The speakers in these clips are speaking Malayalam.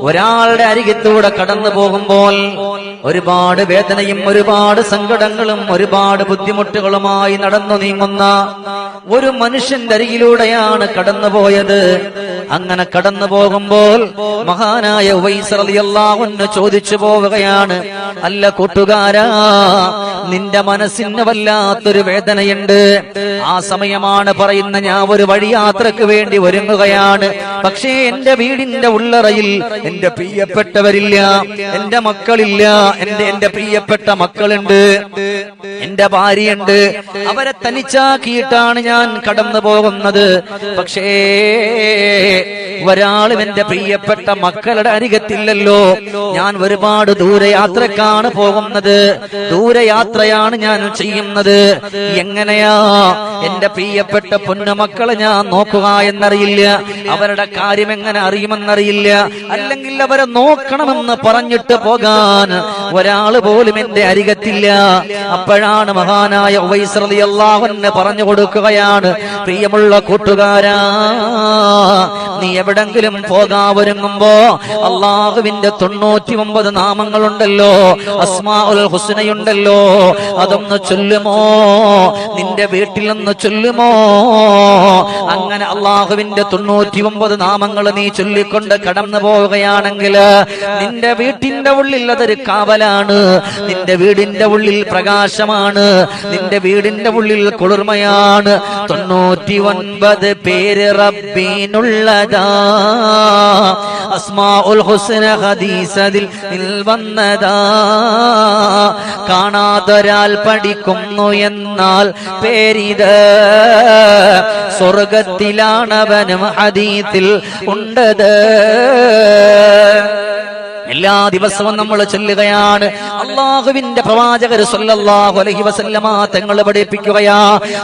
ഒരാളുടെ അരികത്തൂടെ കടന്നു പോകുമ്പോൾ ഒരുപാട് വേദനയും ഒരുപാട് സങ്കടങ്ങളും ഒരുപാട് ബുദ്ധിമുട്ടുകളുമായി നടന്നു നീങ്ങുന്ന ഒരു മനുഷ്യന്റെ അരികിലൂടെയാണ് കടന്നുപോയത്. അങ്ങനെ കടന്നു പോകുമ്പോൾ മഹാനായ അൻഹു ചോദിച്ചു പോവുകയാണ് അല്ല കൂട്ടുകാരാ നിന്റെ മനസ്സിന് വല്ലാത്തൊരു വേദനയുണ്ട്. ആ സമയമാണ് പറയുന്ന ഞാൻ ഒരു വഴിയാത്രക്ക് വേണ്ടി ഒരുങ്ങുകയാണ്. പക്ഷേ എന്റെ വീടിന്റെ ഉള്ളറയിൽ എന്റെ പ്രിയപ്പെട്ടവരില്ല എന്റെ മക്കളില്ല എന്റെ എന്റെ പ്രിയപ്പെട്ട മക്കളുണ്ട്. എന്റെ ഭാര്യയുണ്ട്. അവരെ തനിച്ചാക്കിയിട്ടാണ് ഞാൻ കടന്നു പോകുന്നത്. പക്ഷേ ഒരാളും എന്റെ പ്രിയപ്പെട്ട മക്കളുടെ അരികത്തില്ലല്ലോ. ഞാൻ ഒരുപാട് ദൂരയാത്രക്കാണ് പോകുന്നത്. ദൂരയാത്രയാണ് ഞാൻ ചെയ്യുന്നത്. എങ്ങനെയാ എന്റെ പ്രിയപ്പെട്ട പൊന്നുമക്കളെ ഞാൻ നോക്കുക എന്നറിയില്ല. അവരുടെ കാര്യം എങ്ങനെ അറിയുമെന്നറിയില്ല. അല്ലെങ്കിൽ അവരെ നോക്കണമെന്ന് പറഞ്ഞിട്ട് പോകാൻ ഒരാൾ പോലും എന്റെ അരികത്തില്ല. അപ്പോഴാണ് മഹാനായ ഉവൈസ് റളിയല്ലാഹു അൻഹു പറഞ്ഞു കൊടുക്കുകയാണ്. പ്രിയമുള്ള കൂട്ടുകാരാ നീ എവിടെങ്കിലും പോകാ ഒരുങ്ങുമ്പോ അള്ളാഹുവിന്റെ തൊണ്ണൂറ്റി ഒമ്പത് നാമങ്ങളുണ്ടല്ലോ. അസ്മാ ഉൽ ഹുസ്നയുണ്ടല്ലോ. അതൊന്ന് ചൊല്ലുമോ? നിന്റെ വീട്ടിൽ നിന്ന് ചൊല്ലുമോ? അങ്ങനെ അള്ളാഹുവിന്റെ തൊണ്ണൂറ്റി ഒമ്പത് നാമങ്ങൾ നീ ചൊല്ലിക്കൊണ്ട് കടന്നു പോവുകയാണെങ്കിൽ നിന്റെ വീട്ടിന്റെ ഉള്ളിൽ അതൊരു കാവലാണ്. നിന്റെ വീടിന്റെ ഉള്ളിൽ പ്രകാശമാണ്. നിന്റെ വീടിന്റെ ഉള്ളിൽ കുളിർമയാണ്. തൊണ്ണൂറ്റി ഒൻപത് പേര് റബ്ബീനുള്ളതാ. അസ്മാ ഉൽ ഹുസ്ന ഹദീസതിൽ വന്നതാ കാണാതൊരാൾ പഠിക്കുന്നു എന്നാൽ പേരിത് സ്വർഗത്തിലാണവനും ഹദീത്തിൽ ഉണ്ടത്. എല്ലാ ദിവസവും നമ്മൾ ചൊല്ലുകയാണ്. അള്ളാഹുവിന്റെ പ്രവാചകർ സല്ലല്ലാഹു അലൈഹി വസല്ലമ തങ്ങൾ പഠിപ്പിക്കുകയാ.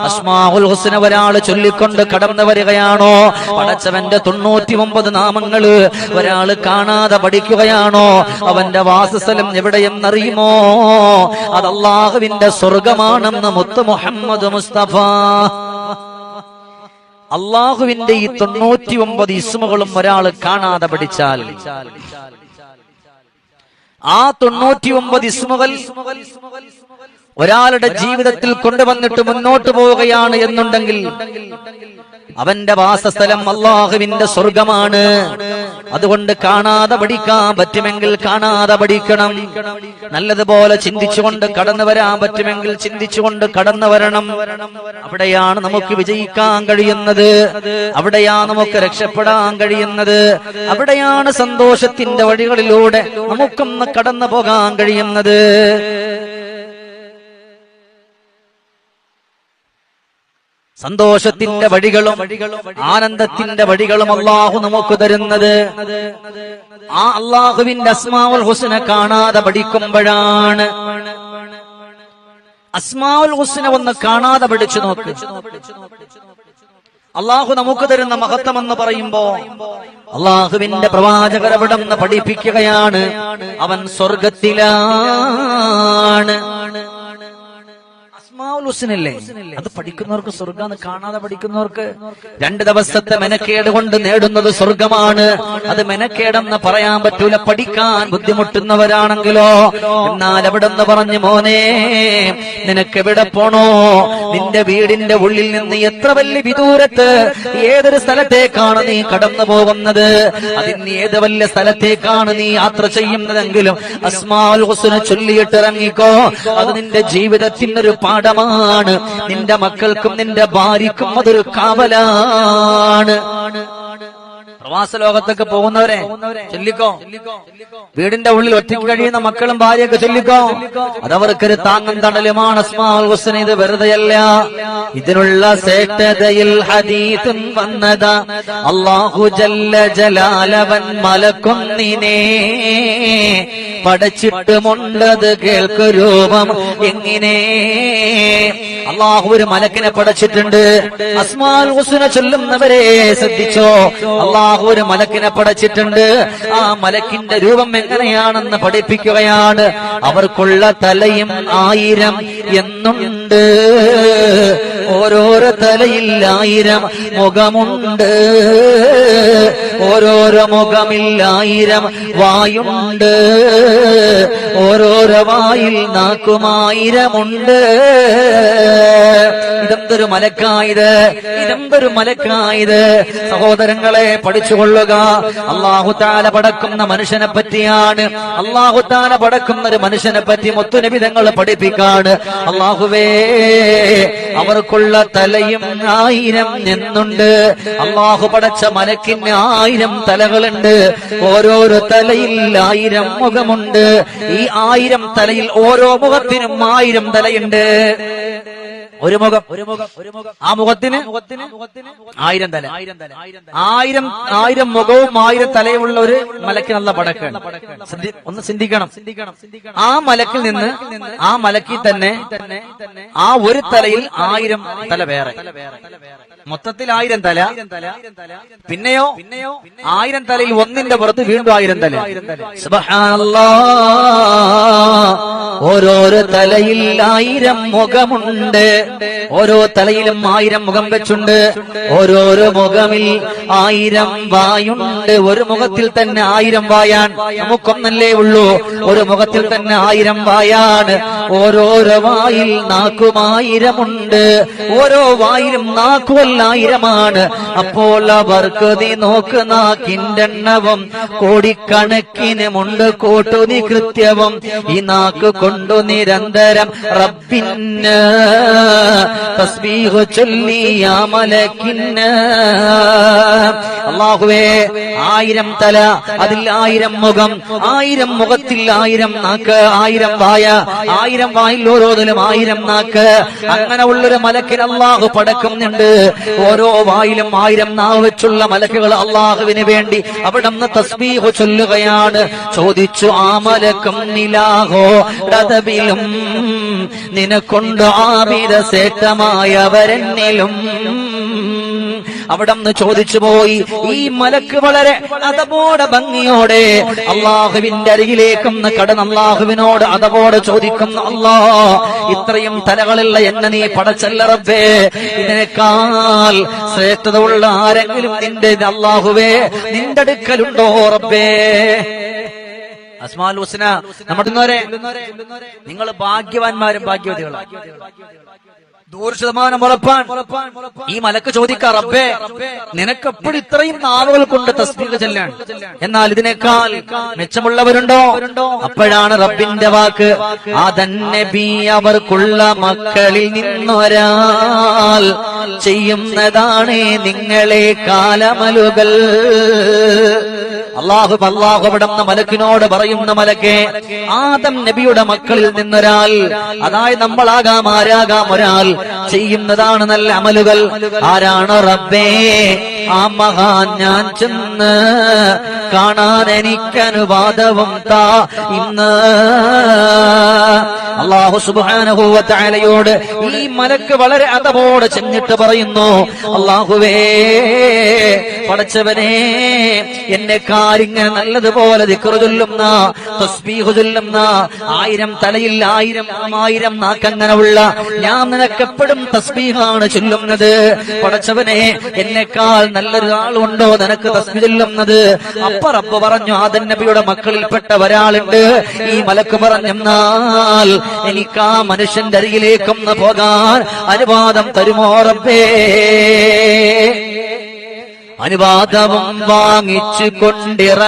അസ്മാഉൽ ഒരാൾ ചൊല്ലിക്കൊണ്ട് കടന്നു വരികയാണോ? പടച്ചവന്റെ തൊണ്ണൂറ്റി ഒമ്പത് നാമങ്ങൾ ഒരാൾ കാണാതെ പഠിക്കുകയാണോ? അവന്റെ വാസസ്ഥലം എവിടെയെന്നറിയുമോ? അത് അള്ളാഹുവിന്റെ സ്വർഗമാണെന്ന് മുത്ത് മുഹമ്മദ് മുസ്തഫ. അള്ളാഹുവിന്റെ ഈ തൊണ്ണൂറ്റി ഒമ്പത് ഇസ്മുകളും ഒരാൾ കാണാതെ പഠിച്ചാൽ ആ തൊണ്ണൂറ്റി ഒമ്പത് ഇസ്മുകൾ ഒരാളുടെ ജീവിതത്തിൽ കൊണ്ടുവന്നിട്ട് മുന്നോട്ട് പോവുകയാണ് എന്നുണ്ടെങ്കിൽ അവന്റെ വാസസ്ഥലം അള്ളാഹുവിന്റെ സ്വർഗമാണ്. അതുകൊണ്ട് കാണാതെ പഠിക്കാൻ പറ്റുമെങ്കിൽ കാണാതെ പഠിക്കണം. നല്ലതുപോലെ ചിന്തിച്ചുകൊണ്ട് കടന്നു വരാൻ പറ്റുമെങ്കിൽ ചിന്തിച്ചുകൊണ്ട് കടന്നു വരണം. അവിടെയാണ് നമുക്ക് വിജയിക്കാൻ കഴിയുന്നത്. അവിടെയാണ് നമുക്ക് രക്ഷപ്പെടാൻ കഴിയുന്നത്. അവിടെയാണ് സന്തോഷത്തിന്റെ വഴികളിലൂടെ നമുക്കൊന്ന് കടന്നു പോകാൻ കഴിയുന്നത്. സന്തോഷത്തിന്റെ വഴികളും ആനന്ദത്തിന്റെ വഴികളും അള്ളാഹു നമുക്ക് തരുന്നത്. ആ അള്ളാഹുവിന്റെ അസ്മാവുൽ ഹുസനെ കാണാതെ പഠിക്കുമ്പോഴാണ്. അസ്മാവുൽ ഹുസനെ ഒന്ന് കാണാതെ പഠിച്ചു നോക്ക്. അള്ളാഹു നമുക്ക് തരുന്ന മഹത്വം എന്ന് പറയുമ്പോ അള്ളാഹുവിന്റെ പ്രവാചകരവിടം പഠിപ്പിക്കുകയാണ്. അവൻ സ്വർഗത്തിലാണ്. അസ്മാഉൽ ഹുസ്നല്ലേ അത് പഠിക്കുന്നവർക്ക് സ്വർഗാന്ന് കാണാതെ പഠിക്കുന്നവർക്ക് രണ്ട് ദിവസത്തെ മെനക്കേട് കൊണ്ട് നേടുന്നത് സ്വർഗമാണ് അത് മെനക്കേടെന്ന് പറയാൻ പറ്റൂല. പഠിക്കാൻ ബുദ്ധിമുട്ടുന്നവരാണെങ്കിലോ? എന്നാൽ അവിടെ നിന്ന് പറഞ്ഞു മോനെ നിനക്ക് എവിടെ പോണോ? നിന്റെ വീടിന്റെ ഉള്ളിൽ നിന്ന് എത്ര വലിയ വിദൂരത്ത് ഏതൊരു സ്ഥലത്തേക്കാണ് നീ കടന്നു പോകുന്നത്? അതിന് ഏത് വലിയ സ്ഥലത്തേക്കാണ് നീ യാത്ര ചെയ്യുന്നതെങ്കിലും അസ്മാൽ ഹുസ്ന ചൊല്ലിയിട്ട് ഇറങ്ങിക്കോ. അത് നിന്റെ ജീവിതത്തിനൊരു പാഠമാണ് നിന്റെ മക്കൾക്കും നിന്റെ ഭാര്യക്കും അതൊരു കാവലാണ്. പ്രവാസ ലോകത്തൊക്കെ പോകുന്നവരെ ചൊല്ലിക്കോ? വീടിന്റെ ഉള്ളിൽ ഒറ്റയ്ക്ക് കഴിയുന്ന മക്കളും ഭാര്യയൊക്കെ ചൊല്ലിക്കോ? അതവർക്കൊരു താങ്ങും തണലുമാണ് അസ്മാൽ ഹുസ്ന. ഇത് വെറുതെയല്ല. ഇതിനുള്ള സേട്ടതയിൽ ഹദീസും വന്നത. അള്ളാഹു ജല്ല ജലാലവൻ മലക്കൊന്നിനെ. പടച്ചിട്ടുമുണ്ടത് കേൾക്കു രൂപം. എങ്ങനെ? അള്ളാഹു ഒരു മലക്കിനെ പടച്ചിട്ടുണ്ട് അസ്മാൽ ഹുസ്ന ചൊല്ലുന്നവരെ ശ്രദ്ധിച്ചോ? അള്ളാഹു ഒരു മലക്കിനെ പടച്ചിട്ടുണ്ട് ആ മലക്കിന്റെ രൂപം എങ്ങനെയാണെന്ന് പഠിപ്പിക്കുകയാണ്. അവർക്കുള്ള തലയും ആയിരം എന്നുണ്ട്. ഓരോരോ തലയിൽ ആയിരം മുഖമുണ്ട്. ഓരോരോ മുഖമില്ലായിരം വായുണ്ട്. ഓരോരോ വായിൽ നാക്കുമായിരമുണ്ട് ഇതെന്തൊരു മലക്കായത്? ഇതെന്തൊരു മലക്കായത്? സഹോദരങ്ങളെ പഠിച്ചുകൊള്ളുക. അള്ളാഹു താല പടക്കുന്ന മനുഷ്യനെ പറ്റിയാണ്. അള്ളാഹു താല പടക്കുന്ന ഒരു മനുഷ്യനെ പറ്റി മുത്തുനിബിതങ്ങൾ പഠിപ്പിക്കാണ്. അള്ളാഹുവേ അവർക്കുള്ള തലയും ആയിരം എന്നുണ്ട്. അള്ളാഹു പടച്ച മലക്കിന് ആയിരം തലകളുണ്ട്. ഓരോരോ തലയിൽ ആയിരം മുഖമുണ്ട്. ഈ ആയിരം തലയിൽ ഓരോ മുഖത്തിനും ആയിരം തലയുണ്ട്. ഒരു മുഖം ആ മുഖത്തിന് മുഖത്തിന് ആയിരം തല. ആയിരം ആയിരം മുഖവും ആയിരം തലയുമുള്ള ഒരു മലക്ക് നല്ല പടക്കാണ് ഒന്ന് ചിന്തിക്കണം ആ മലക്കിൽ നിന്ന് ആ മലക്കിൽ തന്നെ ആ ഒരു തലയിൽ ആയിരം തല വേറെ. മൊത്തത്തിൽ ആയിരം തല. പിന്നെയോ പിന്നെയോ ആയിരം തലയിൽ ഒന്നിന്റെ പുറത്ത് വീണ്ടും ആയിരം തല. ഓരോരോ തലയിൽ ആയിരം മുഖമുണ്ട്. ഓരോ തലയിലും ആയിരം മുഖം വെച്ചുണ്ട്. ഓരോരോ മുഖമിൽ ആയിരം വായുണ്ട്. ഒരു മുഖത്തിൽ തന്നെ ആയിരം വായാൻ നമുക്കൊന്നല്ലേ ഉള്ളൂ. ഒരു മുഖത്തിൽ തന്നെ ആയിരം വായാണ്. ഓരോരോ വായിൽ നാക്കുമായിരമുണ്ട് ഓരോ വായിലും നാക്കുവല്ലായിരമാണ് അപ്പോൾ അവർക്ക് നീ നോക്ക് നാക്കിന്റെ എണ്ണവും കോടിക്കണക്കിനുമുണ്ട് കൂട്ടു നീ കൃത്യവും. ഈ നാക്ക് കൊണ്ടു നിരന്തരം റബ്ബിന് തസ്ബീഹ് ചൊല്ലിയ മലക്കിന്ന അള്ളാഹുവേ ആയിരം തല അതിൽ ആയിരം മുഖം ആയിരം മുഖത്തിൽ ആയിരം നാക്ക് ആയിരം വായ ആയിരം വായിൽ ഓരോന്നിലും ആയിരം നാക്ക്. അങ്ങനെ ഉള്ളൊരു മലക്കിൽ അള്ളാഹു പടക്കുന്നുണ്ട്. ഓരോ വായിലും ആയിരം നാവ് വെച്ചുള്ള മലക്കുകൾ അള്ളാഹുവിന് വേണ്ടി അവിടെ നിന്ന് തസ്ബീഹ് ചൊല്ലുകയാണ്. ചോദിച്ചു ആ മലക്കും നിലാഹോ നിനക്കൊണ്ട് ആവിര സേട്ടമായവരെന്നിലും അവിടെ ചോദിച്ചു പോയി. ഈ മലക്ക് വളരെ അതപോടെ ഭംഗിയോടെ അള്ളാഹുവിന്റെ അരികിലേക്കൊന്ന് കടന്ന് അള്ളാഹുവിനോട് അതപോടെ ചോദിക്കുന്നു അല്ലാ ഇത്രയും തലകളുള്ള എന്നെ നീ പടച്ചല്ല റബ്ബേ. ഇതിനേക്കാൾ ശ്രേഷ്ഠത ഉള്ള ആരെങ്കിലും നിന്റെ അള്ളാഹുവേ നിന്റെ അടുക്കലുണ്ടോ റബ്ബേ? അസ്മാൽ ഹുസ്ന നമ്മുടെ നിങ്ങൾ ഭാഗ്യവാന്മാരും ഭാഗ്യവതികളാണ്. നൂറ് ശതമാനം ഉറപ്പാൻ. ഈ മലക്ക് ചോദിക്കാർ റബ്ബേ നിനക്ക് എപ്പോഴും ഇത്രയും നാളുകൾ കൊണ്ട് തസ്ബീഹ് ചെല്ലാൻ. എന്നാൽ ഇതിനേക്കാൾ മെച്ചമുള്ളവരുണ്ടോ? അപ്പോഴാണ് റബ്ബിന്റെ വാക്ക് അതന്നബി അവർക്കുള്ള മക്കളിൽ നിന്നൊരാൾ ചെയ്യുന്നതാണ് നിങ്ങളെ കാലമലുകൾ. അള്ളാഹു അള്ളാഹു അവിടുന്ന് മലക്കിനോട് പറയുന്ന മലക്കെ ആദം നബിയുടെ മക്കളിൽ നിന്നൊരാൾ അതായത് നമ്മളാകാം ആരാകാം ഒരാൾ ചെയ്യുന്നതാണ് നല്ല അമലുകൾ. ആരാണ് റബ്ബേ ആ മഹാൻ ഞാൻ ചെന്ന് കാണാൻ എനിക്ക് അനുവാദവും താ ഇന്ന് അള്ളാഹു സുബാനഹൂവത്തായാലയോട് ഈ മലക്ക് വളരെ അതപോടെ ചെന്നിട്ട് പറയുന്നു അള്ളാഹുവേ പടച്ചവനെ എന്നെ കാരിങ്ങനെ നല്ലതുപോലെ ദിക്റ് ചൊല്ലുന്ന തസ്ബീഹ് ചൊല്ലുന്ന ആയിരം തലയിൽ ആയിരം ആയിരം നാക്കങ്ങനെ ഉള്ള ഞാൻ നിനക്കെപ്പോഴും തസ്ബീഹാണ് ചൊല്ലുന്നത്. പടച്ചവനെ എന്നെക്കാൾ നല്ലൊരാളുണ്ടോ നിനക്ക് തസ്ബീ ചൊല്ലുന്നത്? അപ്പറപ്പ് പറഞ്ഞു ആദൻ നബിയുടെ മക്കളിൽപ്പെട്ട ഒരാളുണ്ട്. ഈ മലക്ക് പറഞ്ഞെന്നാൽ എനിക്ക് ആ മനുഷ്യന്റെ അരികിലേക്കൊന്ന് പോകാൻ അനുവാദം തരുമോ റബ്ബേ? അനുവാദവും വാങ്ങിച്ചു കൊണ്ടിറങ്ങുന്നതായി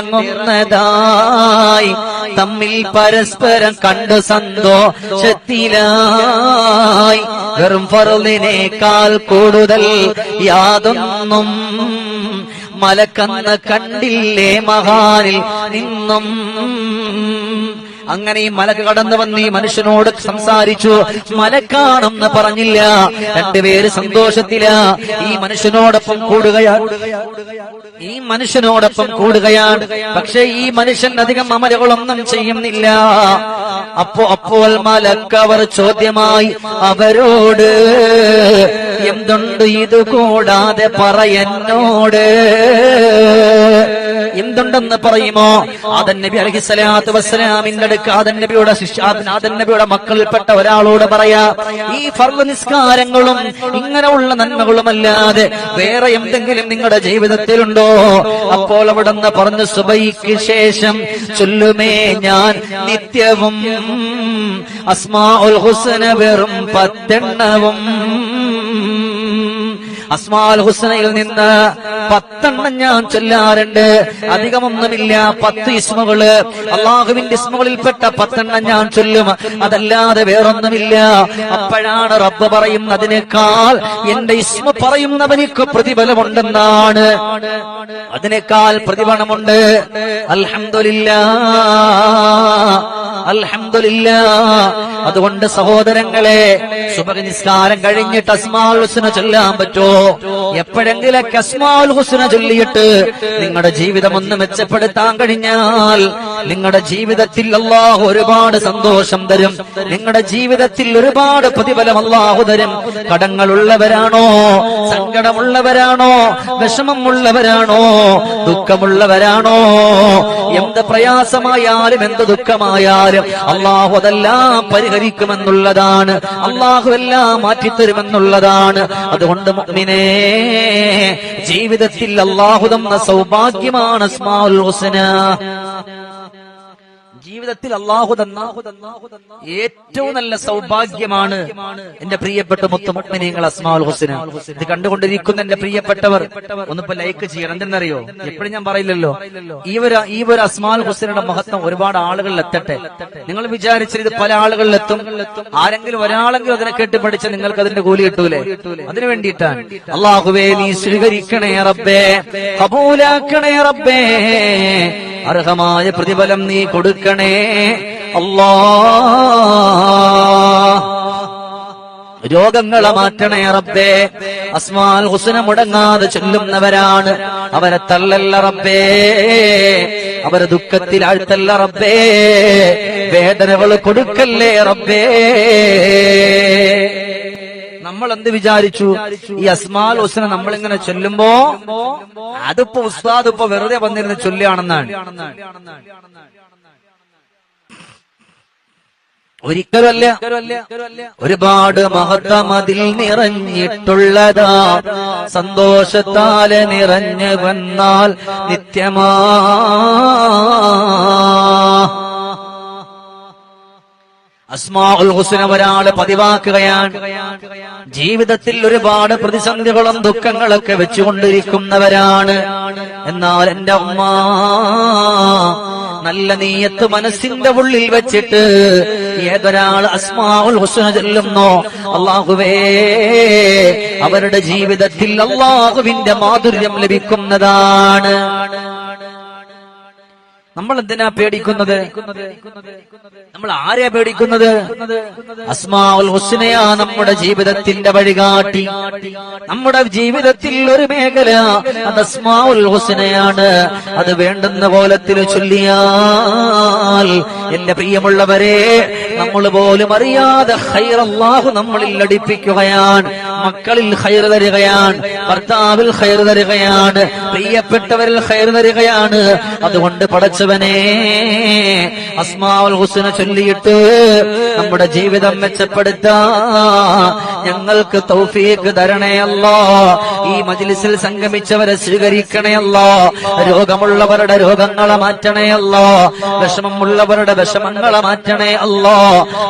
തമ്മിൽ പരസ്പരം കണ്ടു സന്തോഷത്തിലായി വെറും ഫറലിനേക്കാൾ കൂടുതൽ യാതൊന്നും മലക്കന്ന് കണ്ടില്ലേ മഹാനിൽ നിന്നും അങ്ങനെ ഈ മലക്ക് കടന്നു വന്ന് ഈ മനുഷ്യനോട് സംസാരിച്ചു. മലക്കാണെന്ന് പറഞ്ഞില്ല. രണ്ടുപേര് സന്തോഷത്തില. ഈ മനുഷ്യനോടൊപ്പം കൂടുകയാണ്. ഈ മനുഷ്യനോടൊപ്പം കൂടുകയാണ്. പക്ഷെ ഈ മനുഷ്യൻ അധികം അമലുകളൊന്നും ചെയ്യുന്നില്ല. അപ്പോ അപ്പോൾ മലക്ക് മലക്കവർ ചോദ്യമായി അവരോട് എന്തുണ്ട് ഇത് കൂടാതെ പറയെന്നോട് എന്തുണ്ടെന്ന് പറയുമോ? ആദൻ നബി അലഹിസ്സലാത്തു വസ്സലാമിന്റെ അടുക്ക് ആദൻ നബിയുടെ ആദൻ നബിയുടെ മക്കളിൽപ്പെട്ട ഒരാളോട് പറയാ ഈ ഫർദ് നിസ്കാരങ്ങളും ഇങ്ങനെയുള്ള നന്മകളും അല്ലാതെ വേറെ എന്തെങ്കിലും നിങ്ങളുടെ ജീവിതത്തിലുണ്ടോ? അപ്പോൾ അവിടുന്ന് പറഞ്ഞു സുബൈക്ക് ശേഷം ചൊല്ലുമേ ഞാൻ നിത്യവും അസ്മാ ഉൽ ഹുസന വെറും പത്തെണ്ണവും. അസ്മാൽ ഹുസനയിൽ നിന്ന് പത്തെണ്ണം ഞാൻ ചൊല്ലാറുണ്ട്. അധികമൊന്നുമില്ല പത്ത് ഇസ്മുകൾ. അള്ളാഹുവിന്റെ ഇസ്മുകളിൽപ്പെട്ട പത്തെണ്ണം ഞാൻ ചൊല്ലും. അതല്ലാതെ വേറൊന്നുമില്ല. അപ്പോഴാണ് റബ്ബ് പറയുന്നതിനേക്കാൾ എന്റെ ഇസ്മ പറയുന്നവനിക്ക് പ്രതിഫലമുണ്ടെന്നാണ്. അതിനേക്കാൾ പ്രതിഫലമുണ്ട്. അൽഹംദുലില്ലാ അൽഹംദുലില്ലാ. അതുകൊണ്ട് സഹോദരങ്ങളെ സുബഹ നിസ്കാരം കഴിഞ്ഞിട്ട് അസ്മാൽ ഹുസ്ന ചൊല്ലാൻ പറ്റോ? എപ്പോഴെങ്കിലൊക്കെ അസ്മാൽ ഹുസ്ന ചൊല്ലിയിട്ട് നിങ്ങളുടെ ജീവിതം ഒന്ന് മെച്ചപ്പെടുത്താൻ കഴിഞ്ഞാൽ നിങ്ങളുടെ ജീവിതത്തിൽ അള്ളാഹു ഒരുപാട് സന്തോഷം തരും. നിങ്ങളുടെ ജീവിതത്തിൽ ഒരുപാട് പ്രതിഫലം അള്ളാഹു തരും. കടങ്ങളുള്ളവരാണോ? സങ്കടമുള്ളവരാണോ? വിഷമമുള്ളവരാണോ? ദുഃഖമുള്ളവരാണോ? എന്ത് പ്രയാസമായാലും എന്ത് ദുഃഖമായാലും അള്ളാഹു അതെല്ലാം പരിഹരിക്കുമെന്നുള്ളതാണ്. അള്ളാഹു എല്ലാം മാറ്റിത്തരുമെന്നുള്ളതാണ്. അതുകൊണ്ട് മുഅ്മിനേ ജീവിതത്തിൽ അള്ളാഹു തന്ന സൗഭാഗ്യമാണ് അസ്മാഉൽ ഹുസ്ന. ജീവിതത്തിൽ അള്ളാഹു തന്ന ഏറ്റവും നല്ല സൗഭാഗ്യമാണ് എന്റെ പ്രിയപ്പെട്ട മുത്തമുക്മിനീങ്ങൾ അസ്മാൽ ഹുസ്ന. ഇത് കണ്ടുകൊണ്ടിരിക്കുന്ന എന്റെ പ്രിയപ്പെട്ടവർ ഒന്നിപ്പോ ലൈക്ക് ചെയ്യണം. എന്തെന്നറിയോ? എപ്പോഴും ഞാൻ പറയില്ലല്ലോ. ഈ ഒരു ഈ ഒരു അസ്മാൽ ഹുസ്നയുടെ മഹത്വം ഒരുപാട് ആളുകളിൽ എത്തട്ടെ. നിങ്ങൾ വിചാരിച്ചത് ഇത് പല ആളുകളിൽ എത്തും. ആരെങ്കിലും ഒരാളെങ്കിലും അതിനെ കേട്ട് പഠിച്ച നിങ്ങൾക്ക് അതിന്റെ കൂലി കിട്ടൂലേ? അതിനു വേണ്ടിയിട്ടാണ്. അള്ളാഹുവേ നീ സ്വീകരിക്കണേ റബ്ബേ. കബൂലാക്കണേ റബ്ബേ. അർഹമായ പ്രതിഫലം നീ കൊടുക്കണേ. അല്ലാ. രോഗങ്ങളെ മാറ്റണേ റബ്ബേ. അസ്മാൽ ഹുസന മുടങ്ങാതെ ചൊല്ലുന്നവരാണ്. അവരെ തള്ളല്ല റബ്ബേ. അവരെ ദുഃഖത്തിൽ ആഴ്ത്തല്ല റബ്ബേ. വേദനകൾ കൊടുക്കല്ലേ റബ്ബേ. നമ്മൾ എന്ത് വിചാരിച്ചു? ഈ അസ്മാൽ ഹുസ്ന നമ്മൾ ഇങ്ങനെ ചൊല്ലുമ്പോ അതിപ്പോ ഉസ്താദ് ഇപ്പൊ വെറുതെ വന്നിരുന്ന് ചൊല്ലുകയാണെന്നാണ്. ഒരിക്കലല്ല ഒരുപാട് മഹത്വം അതിൽ നിറഞ്ഞിട്ടുള്ളതാ. സന്തോഷത്താൽ നിറഞ്ഞു വന്നാൽ നിത്യമാ അസ്മാഉൽ ഒരാൾ പതിവാക്കുകയാണ്. ജീവിതത്തിൽ ഒരുപാട് പ്രതിസന്ധികളും ദുഃഖങ്ങളൊക്കെ വെച്ചുകൊണ്ടിരിക്കുന്നവരാണ്. എന്നാൽ എന്റെ ഉമ്മ നല്ല നീയത്ത് മനസ്സിന്റെ ഉള്ളിൽ വെച്ചിട്ട് ഏതൊരാൾ അസ്മാഉൽ ഹുസ്ന ചെല്ലുന്നോ അള്ളാഹുവേ അവരുടെ ജീവിതത്തിൽ അള്ളാഹുവിന്റെ മാധുര്യം ലഭിക്കുന്നതാണ്. നമ്മൾ എന്തിനാ പേടിക്കുന്നത്? നമ്മൾ ആരെയാ പേടിക്കുന്നത്? അസ്മാഉൽ ഹുസ്നയാ നമ്മുടെ ജീവിതത്തിന്റെ വഴികാട്ടി. നമ്മുടെ ജീവിതത്തിൽ ഒരു മേഖല അത് അസ്മാവുൽ ഹുസ്നയാണ്. അത് വേണ്ടുന്ന കോലത്തിൽ ചൊല്ലിയാൽ എന്റെ പ്രിയമുള്ളവരെ നമ്മൾ പോലും അറിയാതെ ഹൈർ അല്ലാഹു നമ്മളിൽ അടിപ്പിക്കുകയാണ്. മക്കളിൽ ഹൈർ തരികയാണ്. ഭർത്താവിൽ ഹൈർ തരികയാണ്. പ്രിയപ്പെട്ടവരിൽ ഹൈർ തരികയാണ്. അതുകൊണ്ട് പടച്ചവനെ അസ്മാവുൽ ഹുസ്ന ചൊല്ലിയിട്ട് നമ്മുടെ ജീവിതം മെച്ചപ്പെടുത്താ. ഞങ്ങൾക്ക് തൗഫീഖ് തരണേ ഈ മജിലിസിൽ സംഗമിച്ചവരെ സ്വീകരിക്കണേ അല്ലോ. രോഗമുള്ളവരുടെ രോഗങ്ങളെ മാറ്റണേ അല്ലോ. വിഷമമുള്ളവരുടെ വിഷമങ്ങളെ മാറ്റണേ അല്ലോ.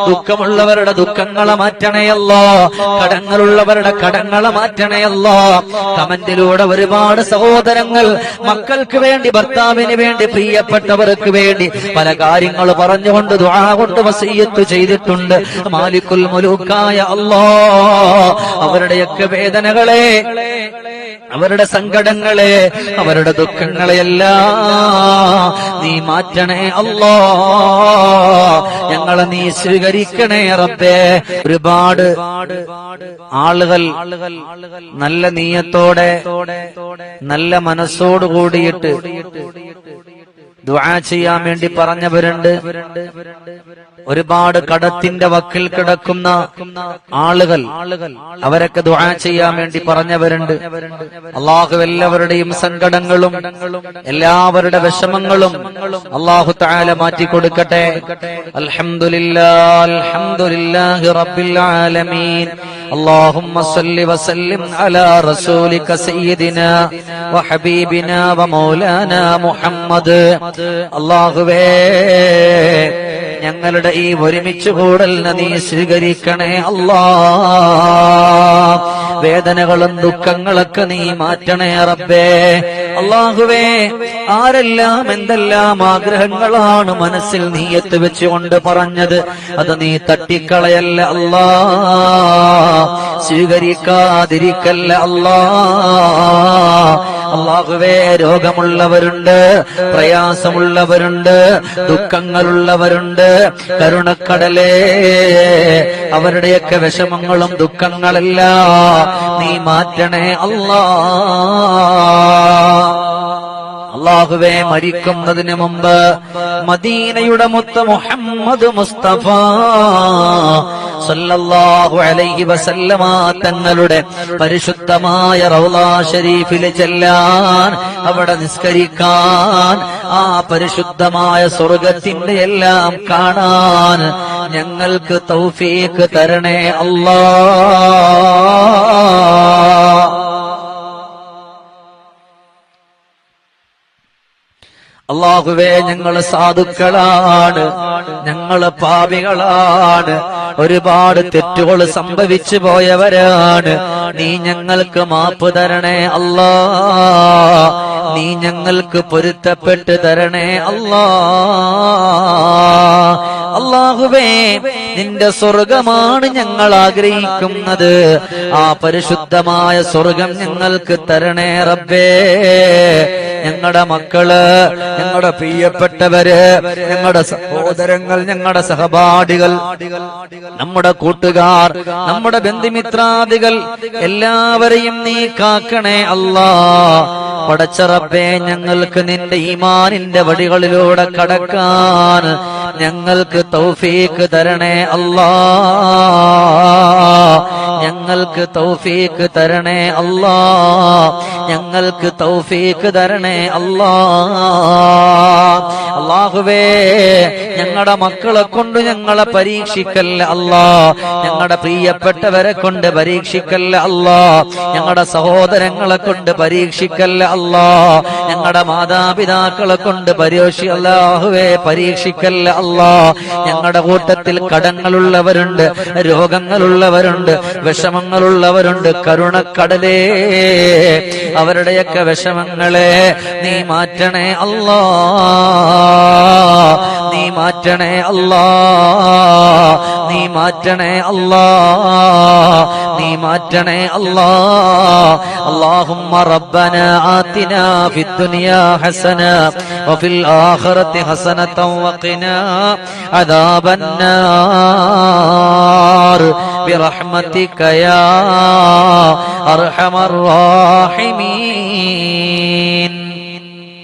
ദുഃഖമുള്ളവരുടെ ദുഃഖങ്ങളെ മാറ്റണേ അല്ലോ. കടങ്ങളുള്ളവരുടെ കടങ്ങളെ മാറ്റണേ അല്ലോ. കമന്റിലൂടെ ഒരുപാട് സഹോദരങ്ങൾ മക്കൾക്ക് വേണ്ടി ഭർത്താവിന് വേണ്ടി പ്രിയപ്പെട്ടവർക്ക് വേണ്ടി പല കാര്യങ്ങൾ പറഞ്ഞുകൊണ്ട് കൊണ്ട് വസീയത്ത് ചെയ്തിട്ടുണ്ട്. മാലിക്കുൽ മുലൂക്കായ അല്ലോ അവരുടെയൊക്കെ വേദനകളെ അവരുടെ സങ്കടങ്ങളെ അവരുടെ ദുഃഖങ്ങളെയെല്ലാം നീ മാറ്റണേ അല്ലോ. ഞങ്ങളെ നീ സ്വീകരിക്കണേ റബ്ബേ. ഒരുപാട് ആളുകൾ നല്ല നീയത്തോടെ നല്ല മനസ്സോട് കൂടിയിട്ട് ദുആ ചെയ്യാൻ വേണ്ടി പറഞ്ഞവരുണ്ട്. ഒരുപാട് കടത്തിന്റെ വക്കിൽ കിടക്കുന്ന ആളുകൾ അവരൊക്കെ ദുആ ചെയ്യാൻ വേണ്ടി പറഞ്ഞവരുണ്ട്. അള്ളാഹു എല്ലാവരുടെയും സങ്കടങ്ങളും എല്ലാവരുടെ വിഷമങ്ങളും അള്ളാഹു താല മാറ്റി കൊടുക്കട്ടെ. അൽഹംദുലില്ലാ അൽഹംദുലില്ലാഹി റബ്ബിൽ ആലമീൻ. اللهم صل وسلم على رسولك سيدنا وحبيبنا ومولانا محمد അള്ളാഹുവേ ഞങ്ങളുടെ ഈ ഒരുമിച്ച് കൂടലിനെ നീ സ്വീകരിക്കണേ അല്ലാ വേദനകളും ദുഃഖങ്ങളൊക്കെ നീ മാറ്റണേ റബ്ബേ. അള്ളാഹുവേ ആരെല്ലാം എന്തെല്ലാം ആഗ്രഹങ്ങളാണ് മനസ്സിൽ നീ എത്തിവെച്ചുകൊണ്ട് പറഞ്ഞത് അത് നീ തട്ടിക്കളയല്ല അല്ലാ. സ്വീകരിക്കാതിരിക്കല്ല അല്ലാ. അള്ളാഹുവേ രോഗമുള്ളവരുണ്ട് പ്രയാസമുള്ളവരുണ്ട് ദുഃഖങ്ങളുള്ളവരുണ്ട് കരുണക്കടലേ അവരുടെയൊക്കെ വിഷമങ്ങളും ദുഃഖങ്ങളെല്ലാം നീ മാറ്റണേ അല്ലാ. അള്ളാഹുവെ മരിക്കുന്നതിന് മുമ്പ് മദീനയുടെ മുത്ത മുഹമ്മദ് മുസ്തഫ സല്ലല്ലാഹു അലൈഹി വസല്ലമ തങ്ങളുടെ പരിശുദ്ധമായ റൗലാ ഷരീഫിൽ ചെല്ലാൻ അവിടെ നിസ്കരിക്കാൻ ആ പരിശുദ്ധമായ സ്വർഗത്തിന്റെ എല്ലാം കാണാൻ ഞങ്ങൾക്ക് തൗഫീക്ക് തരണേ അല്ലാ. അള്ളാഹുവേ ഞങ്ങൾ സാധുക്കളാണ്. ഞങ്ങൾ പാപികളാണ്. ഒരുപാട് തെറ്റുകൾ സംഭവിച്ചു പോയവരാണ്. നീ ഞങ്ങൾക്ക് മാപ്പ് തരണേ അല്ലാ. നീ ഞങ്ങൾക്ക് പൊരുത്തപ്പെട്ട് തരണേ അല്ലാ. നിന്റെ സ്വർഗമാണ് ഞങ്ങൾ ആഗ്രഹിക്കുന്നത്. ആ പരിശുദ്ധമായ സ്വർഗം ഞങ്ങൾക്ക് തരണേ റബ്ബേ. ഞങ്ങളുടെ മക്കൾ ഞങ്ങളുടെ പ്രിയപ്പെട്ടവര് ഞങ്ങളുടെ സഹോദരങ്ങൾ ഞങ്ങളുടെ സഹപാഠികൾ നമ്മുടെ കൂട്ടുകാർ നമ്മുടെ ബന്ധുമിത്രാദികൾ എല്ലാവരെയും നീ കാക്കണേ അല്ലാ. പടച്ചറപ്പേ ഞങ്ങൾക്ക് നിന്റെ ഈമാനിന്റെ വടികളിലൂടെ കടക്കാൻ ഞങ്ങൾക്ക് തൗഫീക്ക് തരണേ അല്ലാ. ഞങ്ങൾക്ക് തൗഫീക്ക് തരണേ അല്ലാ. ഞങ്ങൾക്ക് തൗഫീക്ക് തരണേ അല്ലാ. അള്ളാഹുവേ ഞങ്ങളുടെ മക്കളെ കൊണ്ട് ഞങ്ങളെ പരീക്ഷിക്കല്ല അല്ലാ. ഞങ്ങളുടെ പ്രിയപ്പെട്ടവരെ കൊണ്ട് പരീക്ഷിക്കല്ല അല്ലാ. ഞങ്ങളുടെ സഹോദരങ്ങളെ കൊണ്ട് പരീക്ഷിക്കല്ല അല്ലാ. ഞങ്ങളുടെ മാതാപിതാക്കളെ കൊണ്ട് പരീക്ഷി അല്ലാഹുവേ പരീക്ഷിക്കല്ല അല്ലാ. ഞങ്ങളുടെ കൂട്ടത്തിൽ കടങ്ങളുള്ളവരുണ്ട് രോഗങ്ങളുള്ളവരുണ്ട് വിഷമങ്ങളുള്ളവരുണ്ട്. കരുണക്കടലേ അവരുടെയൊക്കെ വിഷമങ്ങളെ നീ മാറ്റണേ അല്ലാ. നീ മാറ്റണേ അല്ലാ നീ മാറ്റണേ അല്ലാ നീ മാറ്റണേ അല്ലാ اللهم ربنا آتنا في الدنيا حسنة وفي الآخرة حسنة وقنا عذاب النار برحمتك يا أرحم الراحمين